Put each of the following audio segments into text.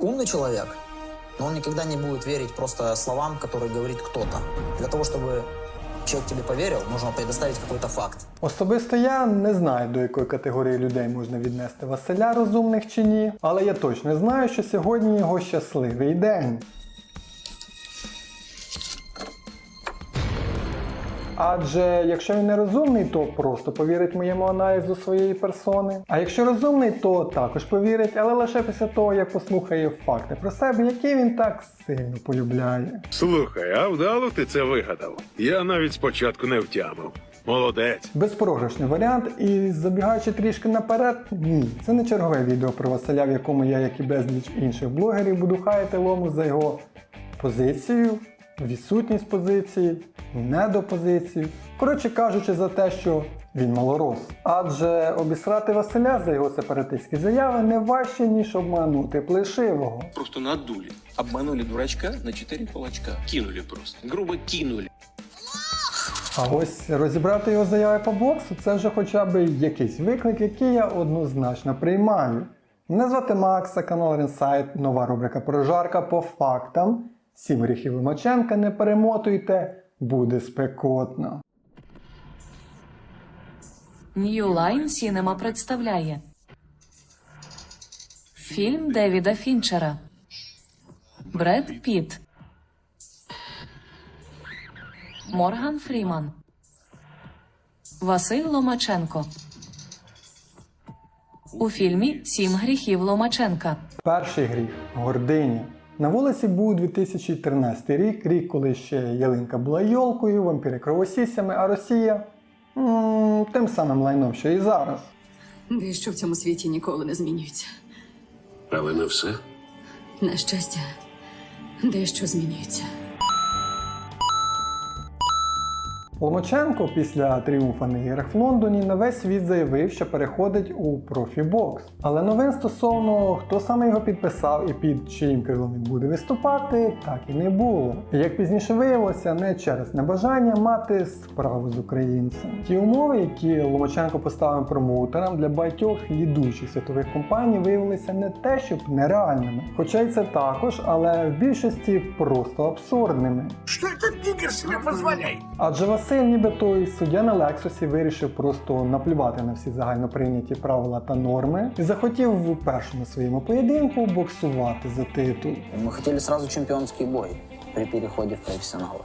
умный человек, но он никогда не будет верить просто словам, которые говорит кто-то. Для того, чтобы человек тебе поверил, нужно предоставить какой-то факт. Особисто я не знаю, до якої категорії людей можна віднести Василя розумних чи ні, але я точно знаю, що сьогодні його щасливий день. Адже якщо він не розумний, то просто повірить моєму аналізу своєї персони. А якщо розумний, то також повірить, але лише після того, як послухає факти про себе, які він так сильно полюбляє. Слухай, а вдало ти це вигадав? Я навіть спочатку не втямив. Молодець. Безпрограшний варіант, і забігаючи трішки наперед, ні, це не чергове відео про Василя, в якому я, як і безліч інших блогерів, буду хаяти лому за його позицію, відсутність позиції, недопозицію. Коротше кажучи, за те, що він малорос. Адже обісрати Василя за його сепаратистські заяви не важче, ніж обманути плешивого. Просто надули. Обманули дурачка на четыре кулачка. Кинули просто. Грубо кинули. А ось розібрати його заяви по боксу це вже хоча б якийсь виклик, який я однозначно приймаю. Мене звати Макс, це канал Рінсайт, нова рубрика Прожарка по фактам. Сім гріхів Ломаченка, не перемотуйте, буде спекотно. New Line Cinema представляє Фільм Девіда Фінчера. Бред Піт. Морган Фріман. Василь Ломаченко. У фільмі Сім гріхів Ломаченка Перший гріх гординя. На вулиці був 2013 рік, рік, коли ще ялинка була йолкою, вампіри кровосісями, а Росія м, тим самим лайном, що і зараз. Дещо в цьому світі ніколи не змінюється. Але не все. На щастя, дещо змінюється. Ломаченко після тріумфа на іграх в Лондоні на весь світ заявив, що переходить у профібокс. Але новин стосовно хто саме його підписав і під чиїм крилом він буде виступати, так і не було. Як пізніше виявилося, не через небажання мати справу з українцем. Ті умови, які Ломаченко поставив промоутерам для багатьох лідучих світових компаній, виявилися не те, щоб нереальними. Хоча й це також, але в більшості просто абсурдними. Что этот нигер себе позволяет? Адже Василь, ніби той суддя на Лексусі, вирішив просто наплювати на всі загально прийняті правила та норми і захотів в першому своєму поєдинку боксувати за титул. Мы хотели сразу чемпионский бой при переходе в профессионалы.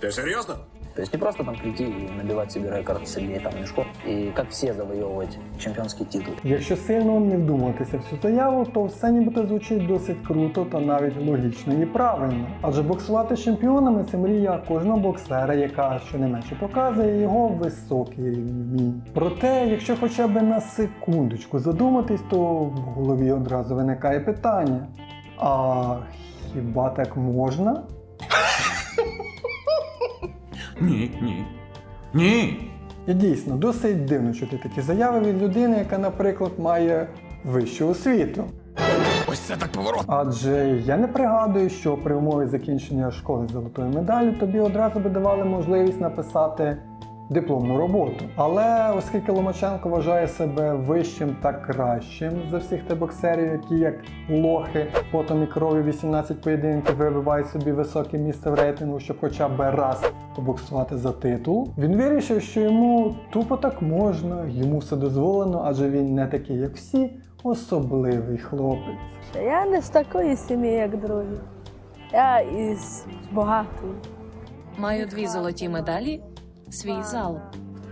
Ты серьезно? То есть не просто там прийти и набивать себе рекорд Сергея там Мешков, и как все завоевывать чемпионский титул. Якщо сильно не вдумуватися в цю заяву, то все нібито звучить досить круто та навіть логічно і правильно. Адже боксувати чемпіонами це мрія кожного боксера, яка щонайменше показує його високий рівень вмінь. Проте, якщо хоча б на секундочку задуматись, то в голові одразу виникає питання: а хіба так можна? Ні, ні. Ні. І дійсно досить дивно чути такі заяви від людини, яка, наприклад, має вищу освіту. Ось це так поворот. Адже я не пригадую, що при умові закінчення школи з золотою медаллю тобі одразу би давали можливість написати дипломну роботу. Але оскільки Ломаченко вважає себе вищим та кращим за всіх тих боксерів, які як лохи, потом і кров'ю 18 поєдинків вибивають собі високе місце в рейтингу, щоб хоча б раз побоксувати за титул, він вирішив, що йому тупо так можна, йому все дозволено, адже він не такий, як всі, особливий хлопець. Я не з такої сім'ї, як другі. Я із багатої. Маю дві золоті медалі, свій зал.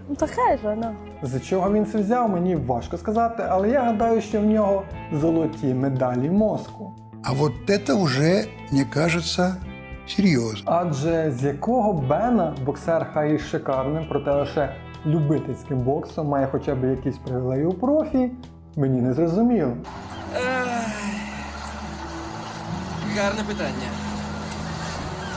Ну така ж вона. З чого він це взяв, мені важко сказати, але я гадаю, що в нього золоті медалі мозку. А вот это уже, мне кажется, серьезно. Адже з якого Бена боксер хай і шикарним, проте лише любительським боксом має хоча б якісь привілеї у профі, мені не зрозуміло. Гарне питання.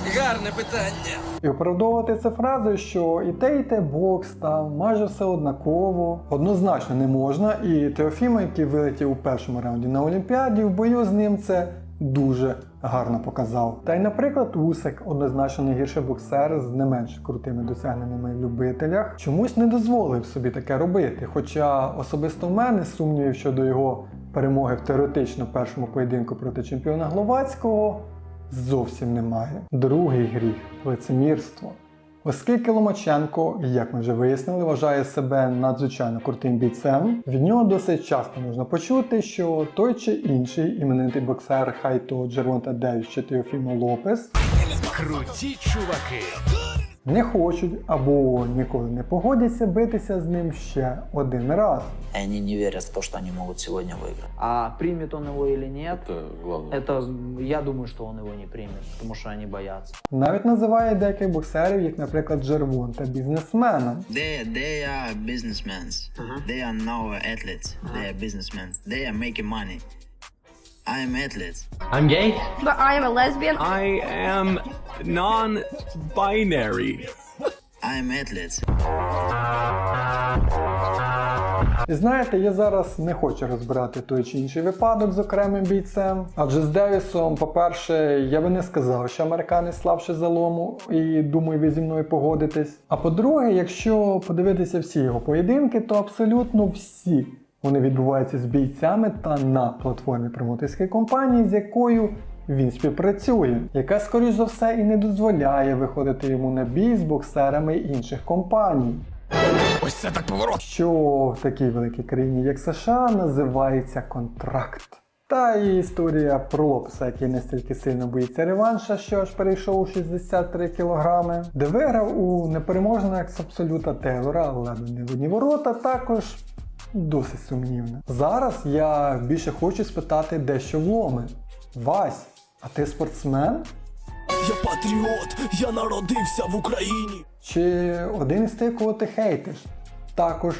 Гарне питання. І оправдовувати це фразою, що і те, і те бокс там майже все однаково, однозначно не можна. І Теофіма, який вилетів у першому раунді на Олімпіаді, в бою з ним це дуже гарно показав. Та й, наприклад, Усик, однозначно найгірший боксер з не менш крутими досягненнями в любителях, чомусь не дозволив собі таке робити. Хоча особисто в мене сумнівів щодо його перемоги в теоретично першому поєдинку проти чемпіона Гловацького зовсім немає. Другий гріх лицемірство. Оскільки Ломаченко, як ми вже вияснили, вважає себе надзвичайно крутим бійцем, від нього досить часто можна почути, що той чи інший іменитий боксер, хай то Джервонта Девіс чи Теофімо Лопес, Круті чуваки не хочуть або ніколи не погодяться битися з ним ще один раз. И они не верят в то, что они могут сегодня выиграть. А примет он его или нет, Это главное. это я думаю, что он его не примет, потому что они боятся. Навіть називає деяких боксерів, як, наприклад, Джервонта, бізнесменом. They they are businessmen. They are now athletes. They are businessmen. They are making money. I am athletes. I'm gay. But I am a lesbian. I am non-binary. I am athletes. І знаєте, я зараз не хочу розбирати той чи інший випадок з окремим бійцем. Адже з Девісом, по-перше, я би не сказав, що американець слабше залому, і думаю, ви зі мною погодитесь. А по-друге, якщо подивитися всі його поєдинки, то абсолютно всі вони відбуваються з бійцями та на платформі промоторської компанії, з якою він співпрацює, яка, скоріш за все, і не дозволяє виходити йому на бій з боксерами інших компаній Ось це так поворот. що в такій великій країні, як США, називається контракт. Та і історія про Лопеса, який настільки сильно боїться реванша, що аж перейшов у 63 кілограми, де виграв у непереможного екс абсолюта Тейлора, ледве не в одні ворота, також досить сумнівно. Зараз я більше хочу спитати дещо вломи. Вась, а ти спортсмен? Я патріот, я народився в Україні. Чи один із тих, кого ти хейтиш? Також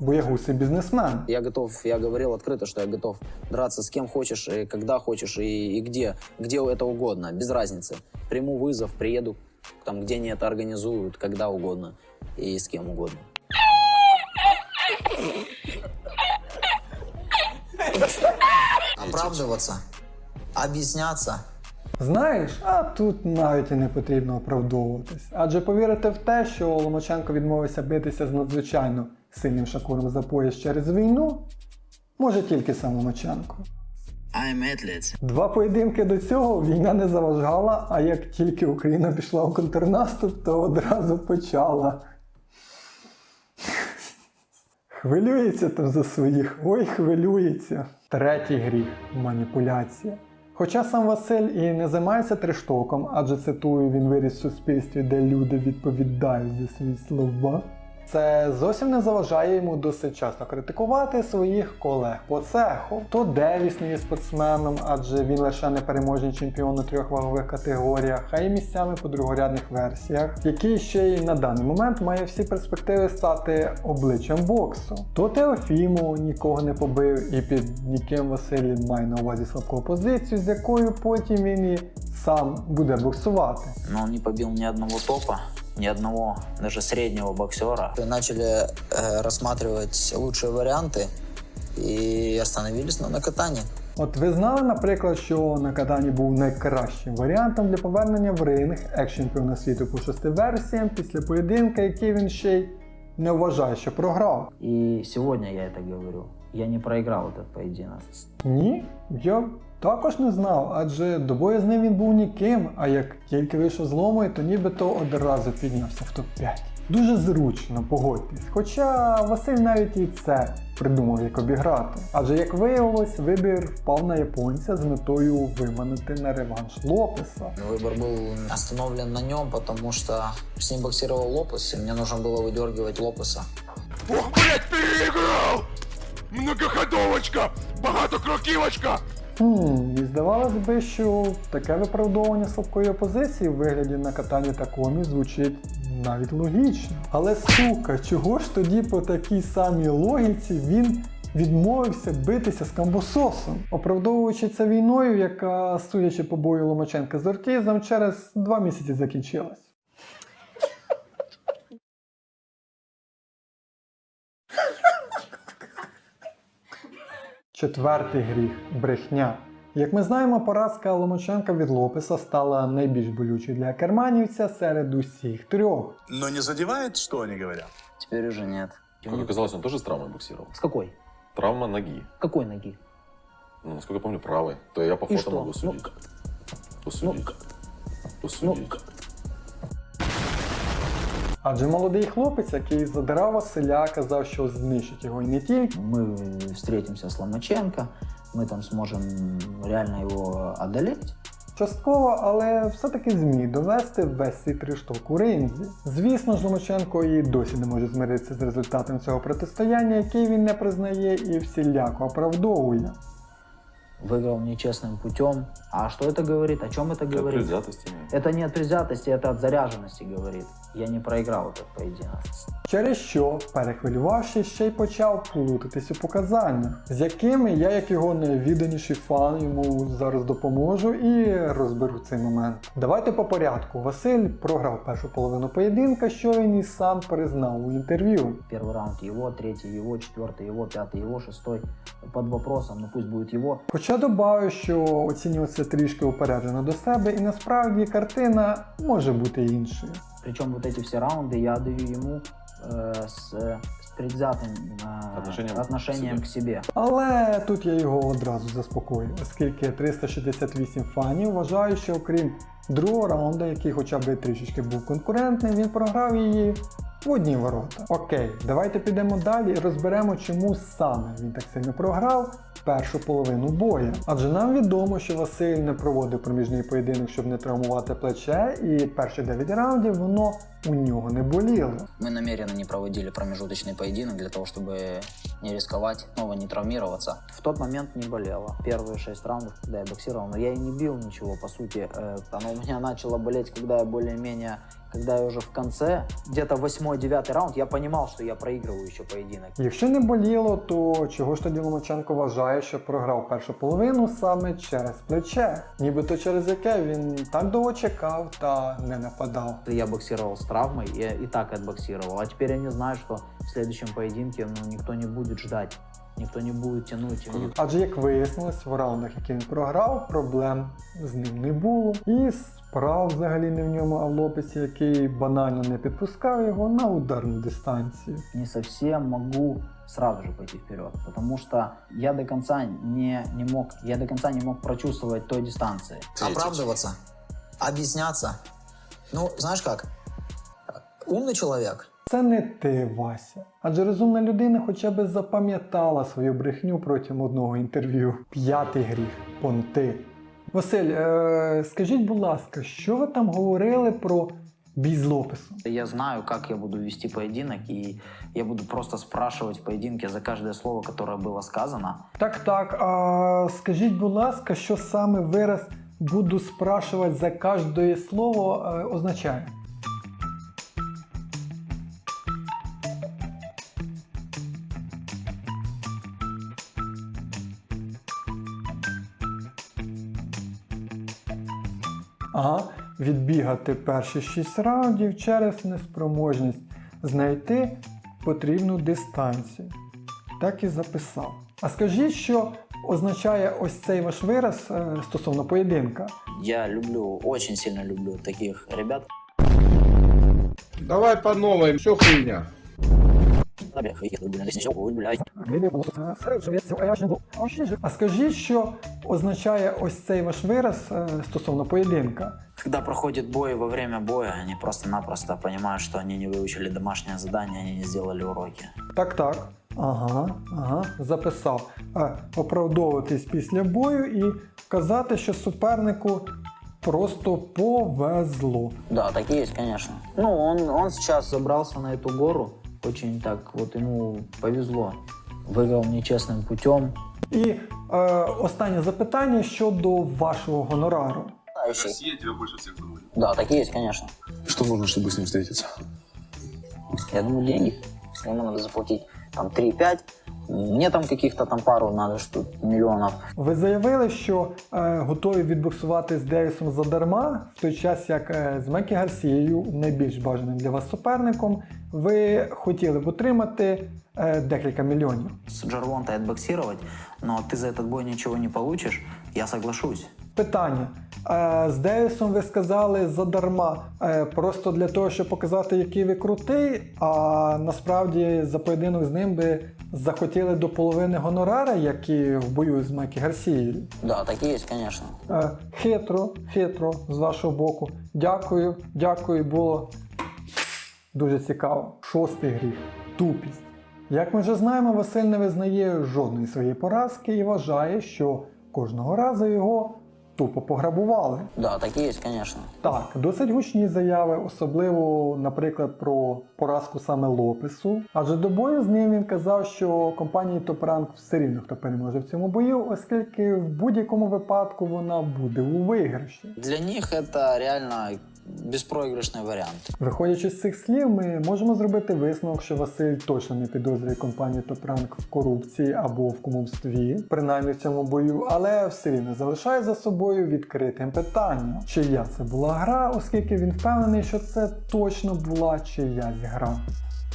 боягусий бізнесмен. Я готов, я говорил открыто, что я готов драться с кем хочешь, и когда хочешь, и, и где, где это угодно, без разницы. Приму вызов, приеду там, где они это организуют, когда угодно и с кем угодно. Оправдываться, объясняться. Знаєш, а тут навіть і не потрібно оправдовуватись. Адже повірити в те, що Ломаченко відмовився битися з надзвичайно сильним Шакуром за пояс через війну, може тільки сам Ломаченко. Два поєдинки до цього війна не заважала, а як тільки Україна пішла у контрнаступ, то одразу почала. Хвилюється там за своїх, ой, хвилюється. Третій гріх маніпуляція. Хоча сам Василь і не займається трештоком, адже цитую, він виріс в суспільстві, де люди відповідають за свої слова. Це зовсім не заважає йому досить часто критикувати своїх колег по цеху. То Девіс не є спортсменом, адже він лише непереможний чемпіон у трьох вагових категоріях, а й місцями по другорядних версіях, який ще й на даний момент має всі перспективи стати обличчям боксу. То Теофіму нікого не побив, і під ніким Василь має на увазі слабку позицію, з якою потім він і сам буде боксувати. Но он не побил ни одного топа, ни одного даже среднего боксера. Начали э, рассматривать лучшие варианты и остановились на накатании. От ви знали, наприклад, що Накадані був найкращим варіантом для повернення в ринг екс-чемпіона світу по шести версіям після поєдинка, який він ще й не вважає, що програв. И сегодня я это говорю. Я не проиграл этот поединок. Ні, я також не знав, адже до бою з ним він був ніким, а як тільки вийшов з ломою, то нібито одразу піднявся в топ-5. Дуже зручно, погодьтесь. Хоча Василь навіть і це придумав, як обіграти. Адже, як виявилось, вибір впав на японця з метою виманити на реванш Лопеса. Выбор был остановлен на нем, потому что с ним боксировал Лопес, и мне нужно было выдергивать Лопеса. Ох, блядь, переіграв! Многоходовочка! Багатокроківочка! Хм, І здавалось би, що таке виправдовування слабкої опозиції в вигляді на катанні такомі звучить навіть логічно. Але сука, чого ж тоді по такій самій логіці він відмовився битися з камбососом, оправдовуючи це війною, яка, судячи по бою Ломаченка з Ортізом, через два місяці закінчилась. Четвертий гріх брехня. Як ми знаємо, поразка Ломаченка від Лопеса стала найбільш болючою для керманівця серед усіх трьох. Но не задевает, что они говорят? Теперь уже нет. Как оказалось, он тоже с травмой боксировал. С какой? Травма ноги. Какой ноги? Ну, насколько я помню, правой. То я по И фото что? могу Ну, судить. Посудить. Посудить. Адже молодий хлопець, який задирав Василя, казав, що знищить його і не тільки. Мы встретимся с Ломаченко, мы там сможем реально его одолеть. Частково, але все-таки зміг довести весь цей у ринзі. Звісно ж, Ломаченко і досі не може змиритися з результатом цього протистояння, який він не признає і всіляко оправдовує Выиграл нечестным путем. А что это говорит? О чем это От говорит? предвзятости нет. Это не от предвзятости, это от заряженности говорит. Я не проиграл этот поединок. Через що, перехвилювавшись, ще й почав плутатись у показаннях, з якими я, як його найвідданіший фан, йому зараз допоможу і розберу цей момент. Давайте по порядку. Василь програв першу половину поєдинка, що він і сам признав у інтерв'ю. Первый раунд его, третий его, четвертый его, пятый его, шестой под вопросом, ну пусть будет его. Хоча добавлю, що оцінював це трішки упереджено до себе, і насправді картина може бути іншою. Причем вот эти все раунды я даю ему э, с, с предвзятым э, Отношением к отношением себе. к себе. Але тут я його одразу заспокою, оскільки 368 фанів вважають, що окрім другого раунду, який хоча б трішечки був конкурентним, він програв її в одні ворота. Окей, давайте підемо далі і розберемо, чому саме він так сильно програв першу половину бою. Адже нам відомо, що Василь не проводив проміжний поєдинок, щоб не травмувати плече, і перші 9 раундів воно у нього не боліло. Мы намеренно не проводили промежуточный поединок для того, чтобы не рисковать, снова не травмироваться. В тот момент не болело. Первые шесть раундов, когда я боксировал, но я и не бил ничего, по сути. Э, Оно у меня начало болеть, когда я более-менее, когда я уже в конце, где-то восьмой-девятый раунд, я понимал, что я проигрываю еще поединок. Якщо не боліло, то чого ж тоді Ломаченко вважає, що програв першу половину саме через плече, нібито через яке він так довго чекав та не нападав. Я боксировал с травмой и, и так отбоксировал. А теперь я не знаю, что в следующем поединке ну, никто не будет ждать, никто не будет тянуть. Адже як вияснилось, в раундах, які він програв, проблем з ним не було. І справ взагалі не в ньому, а в Лопесі, який банально не підпускав його на ударну дистанцію. не совсем могу сразу же пойти вперед, потому что я до конца не, не мог, я до конца не мог прочувствовать той дистанции. Оправдываться, объясняться. Ну, знаешь как, умный человек, Це не ти, Вася. Адже розумна людина хоча б запам'ятала свою брехню протягом одного інтерв'ю. П'ятий гріх понти. Василь, е- скажіть, будь ласка, що ви там говорили про бій з Лопесом? Я знаю, как я буду вести поединок, и я буду просто спрашивать в поединке за каждое слово, которое было сказано. Так, так. А скажіть, будь ласка, що саме вираз буду спрашувати за кожне слово е, означає? Ага, відбігати перші 6 раундів через неспроможність знайти потрібну дистанцію. Так і записав. А скажіть, що означає ось цей ваш вираз е, стосовно поєдинка? Я люблю, очень сильно люблю таких ребят. Давай по новой, все хуйня. А скажіть, що означає ось цей ваш вираз е, стосовно поєдинка? Когда проходит бой во время боя, они просто-напросто понимают, что они не выучили домашнее задание, они не сделали уроки. Так, так. Ага, ага, записав. Е, оправдовуватись після бою і казати, що супернику просто повезло. Да, такие есть, конечно. Ну, он, он сейчас забрался на эту гору. Очень так вот ему повезло Выиграл нечестным путем. І е, останнє запитання щодо вашого гонорару. Россия тебя больше всех думает. Да, такие есть, конечно. Что нужно, чтобы с ним встретиться? Я думаю, деньги. Ему надо заплатить там 3-5. Мне там каких-то там пару надо штук, миллионов. Ви заявили, що е, готові відбуксувати з Девісом задарма, в той час як е, з Мекі Гарсією, найбільш бажаним для вас суперником, ви хотіли б отримати е, декілька мільйонів. С Джарвонтой отбоксировать, но ты за этот бой ничего не получишь. я соглашусь. Питання. Е, З Девісом ви сказали задарма, е, просто для того, щоб показати, який ви крутий, а насправді за поєдинок з ним би захотіли до половини гонорара, як і в бою з Майкі Гарсією. Да, так и есть, конечно. Е, Хитро, хитро з вашого боку. Дякую, дякую, було дуже цікаво. Шостий гріх тупість. Як ми вже знаємо, Василь не визнає жодної своєї поразки і вважає, що кожного разу його тупо пограбували. Да, так и є, звісно. Так, досить гучні заяви, особливо, наприклад, про поразку саме Лопесу. Адже до бою з ним він казав, що компанії Топранк все рівно хто переможе в цьому бою, оскільки в будь-якому випадку вона буде у виграші. Для них це реально беспроигрышный вариант. Виходячи з цих слів, ми можемо зробити висновок, що Василь точно не підозрює компанію Топранк в корупції або в кумовстві, принаймні в цьому бою, але все рівно залишає за собою відкритим питання, чия це була гра, оскільки він впевнений, що це точно була чиясь гра.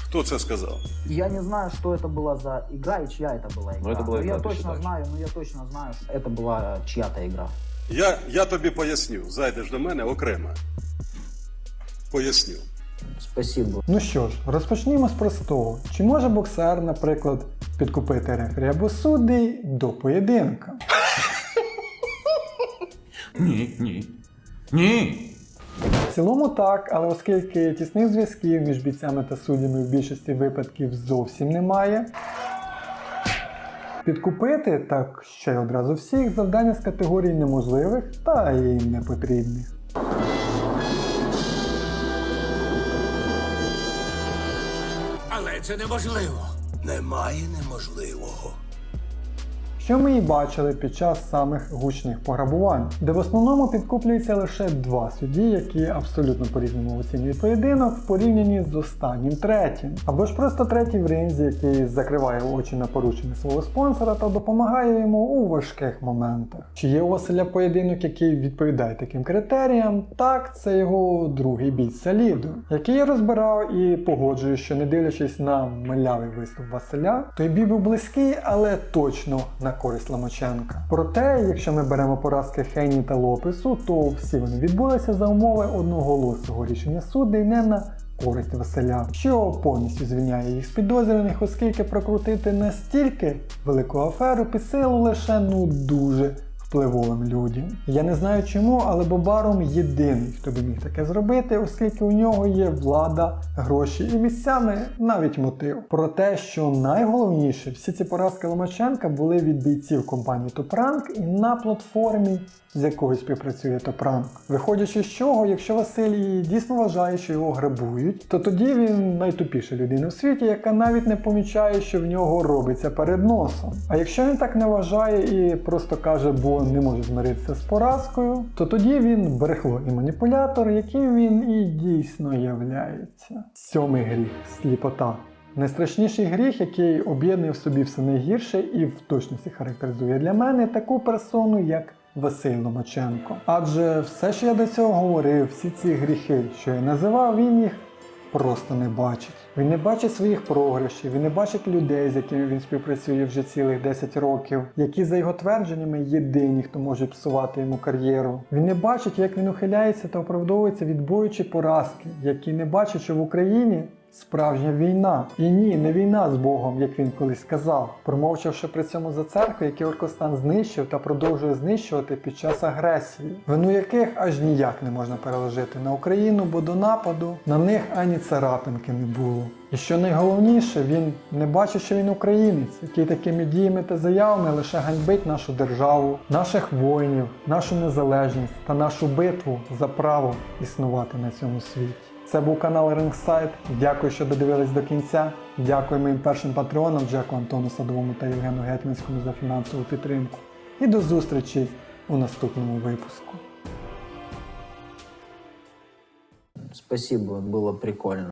Хто це сказав? Я не знаю, что это была за игра и чья это была игра. Ну, это была Но игра, я ты точно считаешь? знаю, ну я точно знаю, что это была чья-то игра. Я, я тобі поясню. Зайдеш до мене окремо. Поясню. Спасибо. Ну що ж, розпочнімо з простого. Чи може боксер, наприклад, підкупити рефері або суддей до поєдинка? Ні, ні. Ні. В цілому так, але оскільки тісних зв'язків між бійцями та суддями в більшості випадків зовсім немає. Підкупити так ще й одразу всіх завдання з категорії неможливих та і непотрібних. Це неможливо. Немає неможливого. Що ми і бачили під час самих гучних пограбувань, де в основному підкуплюються лише два судді, які абсолютно по-різному оцінюють поєдинок в порівнянні з останнім третім. Або ж просто третій в ринзі, який закриває очі на порушення свого спонсора та допомагає йому у важких моментах. Чи є у Василя поєдинок, який відповідає таким критеріям? Так, це його другий бій Саліду, який я розбирав і погоджую, що не дивлячись на милявий виступ Василя, той бій був близький, але точно на користь Ломаченка. Проте, якщо ми беремо поразки Хейні та Лопесу, то всі вони відбулися за умови одноголосого рішення суду і не на користь Василя, що повністю звільняє їх з підозрюваних, оскільки прокрутити настільки велику аферу під силу лише ну дуже впливовим людям. Я не знаю чому, але Бобаром єдиний, хто би міг таке зробити, оскільки у нього є влада, гроші і місцями навіть мотив. Про те, що найголовніше, всі ці поразки Ломаченка були від бійців компанії Топранк і на платформі, з якою співпрацює Топранк. Виходячи з чого, якщо Василій дійсно вважає, що його грабують, то тоді він найтупіша людина в світі, яка навіть не помічає, що в нього робиться перед носом. А якщо він так не вважає і просто каже, бо не може змиритися з поразкою, то тоді він брехло і маніпулятор, яким він і дійсно являється. Сьомий гріх сліпота. Найстрашніший гріх, який об'єднує в собі все найгірше і в точності характеризує для мене таку персону, як Василь Ломаченко. Адже все, що я до цього говорив, всі ці гріхи, що я називав, він їх просто не бачить. Він не бачить своїх програшів, він не бачить людей, з якими він співпрацює вже цілих 10 років, які за його твердженнями єдині, хто може псувати йому кар'єру. Він не бачить, як він ухиляється та оправдовується від боючі поразки, які не бачить, що в Україні Справжня війна. І ні, не війна з Богом, як він колись сказав, промовчавши при цьому за церкви, які Оркостан знищив та продовжує знищувати під час агресії, вину яких аж ніяк не можна переложити на Україну, бо до нападу на них ані царапинки не було. І що найголовніше, він не бачить, що він українець, який такими діями та заявами лише ганьбить нашу державу, наших воїнів, нашу незалежність та нашу битву за право існувати на цьому світі. Це був канал Рингсайд. Дякую, що додивились до кінця. Дякую моїм першим патреонам Джеку Антону Садовому та Євгену Гетьманському за фінансову підтримку. І до зустрічі у наступному випуску. Спасибо, було прикольно.